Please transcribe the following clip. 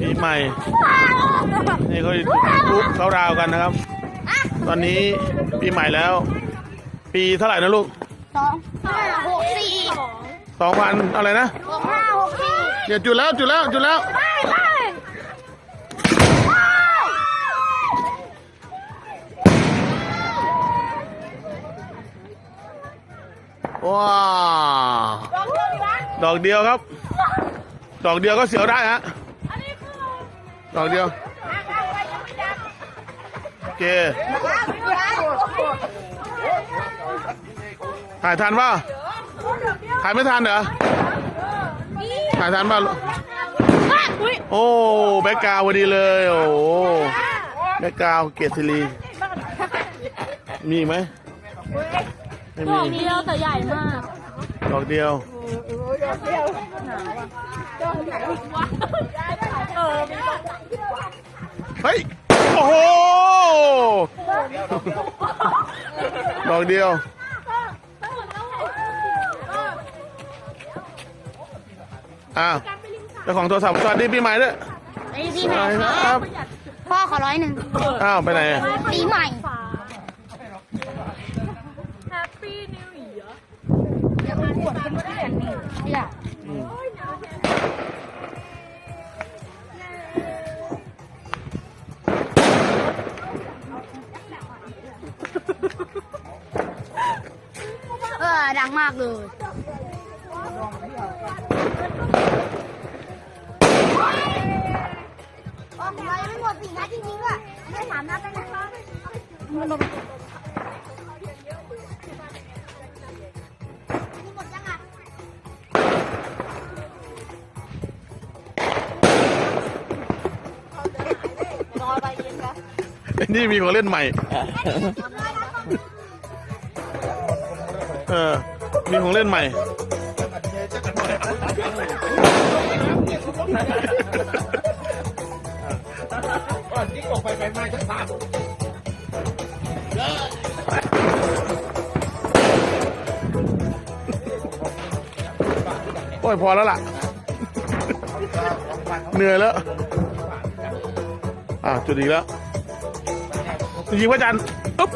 ปีใหม่ นี่เขาปุ๊บเขาราวกันนะครับ ตอนนี้ปีใหม่แล้ว ปีเท่าไหร่นะลูกสองห้าหกสี่สองพันอะไรนะสองห้าหกสี่เดี๋ยวจุดแล้วจุดแล้วจุดแล้วไปไปว้าวดอกเดียวครับ ดอกเดียวก็เสียวได้ฮะ ดอกเดียวโอเคถ่ายทันป่ะถ่ายไม่ทันเหรอถ่ายทันป่ะโอ้แบ็กกราวด์พอดีเลยโอ้โหแบ็กกราวด์เกียรติศิรีมีอีกไหมไม่ดมีอกเดียวแต่ใหญ่มากดอกเดียว เฮ้ย โอ้โห ดอกเดียวอ้าวเจ้าของโทรศัพท์สวัสดีปีใหม่ด้วยไอ้ปีสใหม่วัสดีคครัรับบพ่อขอร้อยหนึ่งอ้าว ไปไหนปีใหม่แฮป ปี้นิวเอียร์อย่าเออดังมากเลยออของเรายังไม่หมดสี่นัดจริงๆอะไม่สามนัดแล้วนะ นี่มีของเล่นใหม่ เออ มีของเล่นใหม่โอ้ยพอแล้วล่ะ เหนื่อยแล้ว อะจุดอีกแล้ว ยิงๆว่าจันทร์ปุ๊บ